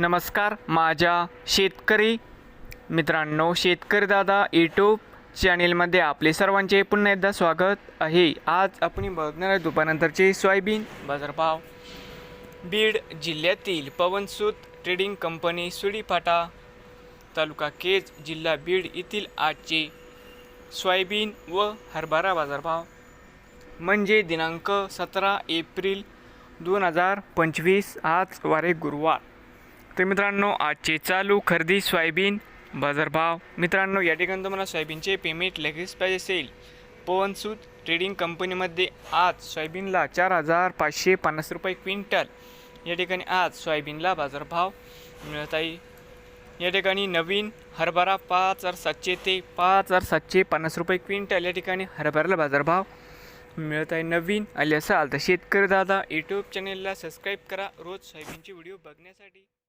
नमस्कार माझ्या शेतकरी मित्रांनो शेतकरी दादा यूट्यूब चॅनेलमध्ये आपले सर्वांचे पुन्हा एकदा स्वागत आहे. आज आपण बघणार आहे दुपारनंतरचे सोयाबीन बाजारभाव. बीड जिल्ह्यातील पवनसूत ट्रेडिंग कंपनी सुडीफाटा तालुका केज जिल्हा बीड येथील आजचे सोयाबीन व हरभरा बाजारभाव. म्हणजे दिनांक सतरा एप्रिल दोन हजार पंचवीस आज वारे गुरुवार. तर मित्रांनो आजचे चालू खरेदी सोयाबीन बाजारभाव. मित्रांनो या ठिकाणी तुम्हाला सोयाबीनचे पेमेंट लगेच पाहिजे असेल. पवनसूत ट्रेडिंग कंपनीमध्ये आज सोयाबीनला चार हजार पाचशे पन्नास रुपये क्विंटल. या ठिकाणी आज सोयाबीनला बाजारभाव मिळत आहे. या ठिकाणी नवीन हरभरा पाच हजार सातशे ते पाच हजार सातशे पन्नास रुपये क्विंटल या ठिकाणी हरभऱ्याला बाजारभाव मिळत आहे. नवीन आले असाल तर शेतकरी दादा यूट्यूब चॅनेलला सबस्क्राईब करा. रोज सोयाबीनचे व्हिडिओ बघण्यासाठी.